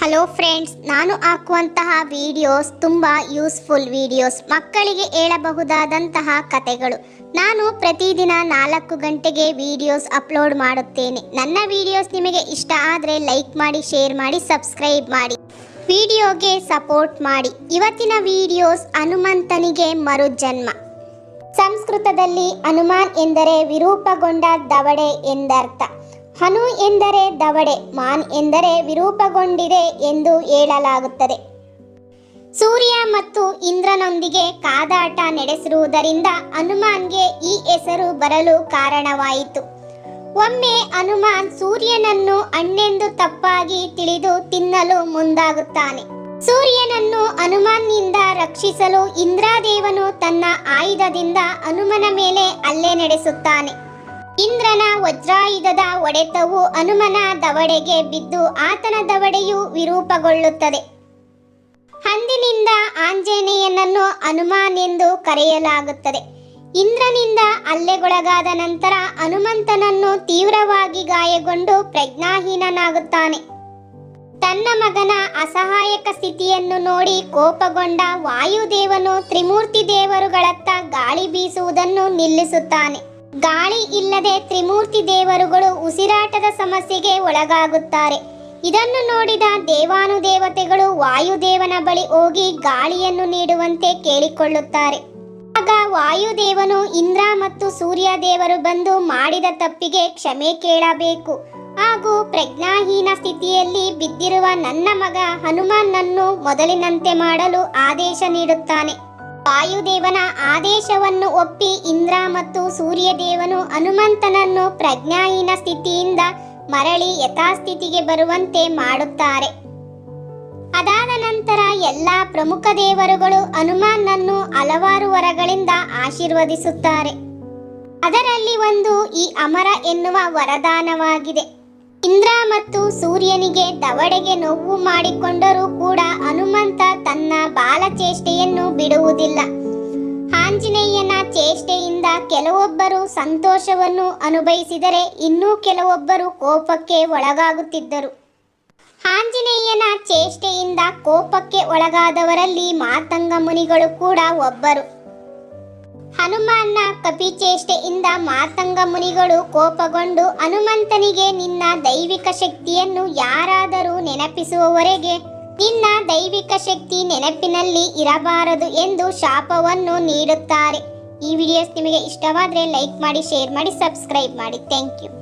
Hello friends ನಾನು ಹಾಕುವಂತಹ videos ತುಂಬ ಯೂಸ್ಫುಲ್ ವಿಡಿಯೋಸ್ ಮಕ್ಕಳಿಗೆ ಹೇಳಬಹುದಾದಂತಹ ಕತೆಗಳು ನಾನು ಪ್ರತಿದಿನ ನಾಲ್ಕು ಗಂಟೆಗೆ ವಿಡಿಯೋಸ್ ಅಪ್ಲೋಡ್ ಮಾಡುತ್ತೇನೆ. ನನ್ನ ವಿಡಿಯೋಸ್ ನಿಮಗೆ ಇಷ್ಟ ಆದರೆ ಲೈಕ್ ಮಾಡಿ ಶೇರ್ ಮಾಡಿ ಸಬ್ಸ್ಕ್ರೈಬ್ ಮಾಡಿ. ವಿಡಿಯೋಗೆ ಸಪೋರ್ಟ್ ಮಾಡಿ. ಇವತ್ತಿನ ವಿಡಿಯೋಸ್ ಹನುಮಂತನಿಗೆ ಮರುಜನ್ಮ. ಸಂಸ್ಕೃತದಲ್ಲಿ ಹನುಮಾನ್ ಎಂದರೆ ವಿರೂಪಗೊಂಡ ದವಡೆ ಎಂದರ್ಥ. ಹನು ಎಂದರೆ ದವಡೆ, ಮಾನ್ ಎಂದರೆ ವಿರೂಪಗೊಂಡಿದೆ ಎಂದು ಹೇಳಲಾಗುತ್ತದೆ. ಸೂರ್ಯ ಮತ್ತು ಇಂದ್ರನೊಂದಿಗೆ ಕಾದಾಟ ನಡೆಸಿರುವುದರಿಂದ ಹನುಮಾನ್ಗೆ ಈ ಹೆಸರು ಬರಲು ಕಾರಣವಾಯಿತು. ಒಮ್ಮೆ ಹನುಮಾನ್ ಸೂರ್ಯನನ್ನು ಹಣ್ಣೆಂದು ತಪ್ಪಾಗಿ ತಿಳಿದು ತಿನ್ನಲು ಮುಂದಾಗುತ್ತಾನೆ. ಸೂರ್ಯನನ್ನು ಹನುಮಾನ್ನಿಂದ ರಕ್ಷಿಸಲು ಇಂದ್ರಾದೇವನು ತನ್ನ ಆಯುಧದಿಂದ ಹನುಮನ ಮೇಲೆ ಹಲ್ಲೆ ನಡೆಸುತ್ತಾನೆ. ಇಂದ್ರನ ವಜ್ರಾಯುಧದ ಒಡೆತವು ಹನುಮನ ದವಡೆಗೆ ಬಿದ್ದು ಆತನ ದವಡೆಯು ವಿರೂಪಗೊಳ್ಳುತ್ತದೆ. ಅಂದಿನಿಂದ ಆಂಜನೇಯನನ್ನು ಹನುಮಾನ್ ಎಂದು ಕರೆಯಲಾಗುತ್ತದೆ. ಇಂದ್ರನಿಂದ ಹಲ್ಲೆಗೊಳಗಾದ ನಂತರ ಹನುಮಂತನನ್ನು ತೀವ್ರವಾಗಿ ಗಾಯಗೊಂಡು ಪ್ರಜ್ಞಾಹೀನನಾಗುತ್ತಾನೆ. ತನ್ನ ಮಗನ ಅಸಹಾಯಕ ಸ್ಥಿತಿಯನ್ನು ನೋಡಿ ಕೋಪಗೊಂಡ ವಾಯುದೇವನು ತ್ರಿಮೂರ್ತಿ ದೇವರುಗಳತ್ತ ಗಾಳಿ ಬೀಸುವುದನ್ನು ನಿಲ್ಲಿಸುತ್ತಾನೆ. ಗಾಳಿ ಇಲ್ಲದೆ ತ್ರಿಮೂರ್ತಿ ದೇವರುಗಳು ಉಸಿರಾಟದ ಸಮಸ್ಯೆಗೆ ಒಳಗಾಗುತ್ತಾರೆ. ಇದನ್ನು ನೋಡಿದ ದೇವಾನುದೇವತೆಗಳು ವಾಯುದೇವನ ಬಳಿ ಹೋಗಿ ಗಾಳಿಯನ್ನು ನೀಡುವಂತೆ ಕೇಳಿಕೊಳ್ಳುತ್ತಾರೆ. ಆಗ ವಾಯುದೇವನು ಇಂದ್ರ ಮತ್ತು ಸೂರ್ಯ ದೇವರು ಬಂದು ಮಾಡಿದ ತಪ್ಪಿಗೆ ಕ್ಷಮೆ ಕೇಳಬೇಕು. ಹಾಗೂ ಪ್ರಜ್ಞಾಹೀನ ಸ್ಥಿತಿಯಲ್ಲಿ ಬಿದ್ದಿರುವ ನನ್ನ ಮಗ ಹನುಮಾನ್ನನ್ನು ಮೊದಲಿನಂತೆ ಮಾಡಲು ಆದೇಶ ನೀಡುತ್ತಾನೆ. ವಾಯುದೇವನ ಆದೇಶವನ್ನು ಒಪ್ಪಿ ಇಂದ್ರ ಮತ್ತು ಸೂರ್ಯದೇವನು ಹನುಮಂತನನ್ನು ಪ್ರಜ್ಞಾಹೀನ ಸ್ಥಿತಿಯಿಂದ ಮರಳಿ ಯಥಾಸ್ಥಿತಿಗೆ ಬರುವಂತೆ ಮಾಡುತ್ತಾರೆ. ಅದಾದ ನಂತರ ಎಲ್ಲ ಪ್ರಮುಖ ದೇವರುಗಳು ಹನುಮಾನನ್ನು ಹಲವಾರು ವರಗಳಿಂದ ಆಶೀರ್ವದಿಸುತ್ತಾರೆ. ಅದರಲ್ಲಿ ಒಂದು ಈ ಅಮರ ಎನ್ನುವ ವರದಾನವಾಗಿದೆ. ಇಂದ್ರ ಮತ್ತು ಸೂರ್ಯನಿಗೆ ದವಡೆಗೆ ನೋವು ಮಾಡಿಕೊಂಡರೂ ಕೂಡ ಹನುಮಂತ ತನ್ನ ಬಾಲಚೇಷ್ಟೆಯನ್ನು ಬಿಡುವುದಿಲ್ಲ. ಆಂಜನೇಯನ ಚೇಷ್ಟೆಯಿಂದ ಕೆಲವೊಬ್ಬರು ಸಂತೋಷವನ್ನು ಅನುಭವಿಸಿದರೆ ಇನ್ನೂ ಕೆಲವೊಬ್ಬರು ಕೋಪಕ್ಕೆ ಒಳಗಾಗುತ್ತಿದ್ದರು. ಆಂಜನೇಯನ ಚೇಷ್ಟೆಯಿಂದ ಕೋಪಕ್ಕೆ ಒಳಗಾದವರಲ್ಲಿ ಮಾತಂಗ ಮುನಿಗಳು ಕೂಡ ಒಬ್ಬರು. ಹನುಮಾನ್ನ ಕಪಿಚೇಷ್ಟೆಯಿಂದ ಮಾತಂಗ ಮುನಿಗಳು ಕೋಪಗೊಂಡು ಹನುಮಂತನಿಗೆ ನಿನ್ನ ದೈವಿಕ ಶಕ್ತಿಯನ್ನು ಯಾರಾದರೂ ನೆನಪಿಸುವವರೆಗೆ ನಿನ್ನ ದೈವಿಕ ಶಕ್ತಿ ನೆನಪಿನಲ್ಲಿ ಇರಬಾರದು ಎಂದು ಶಾಪವನ್ನು ನೀಡುತ್ತಾರೆ. ಈ ವಿಡಿಯೋಸ್ ನಿಮಗೆ ಇಷ್ಟವಾದರೆ ಲೈಕ್ ಮಾಡಿ ಶೇರ್ ಮಾಡಿ ಸಬ್ಸ್ಕ್ರೈಬ್ ಮಾಡಿ. Thank you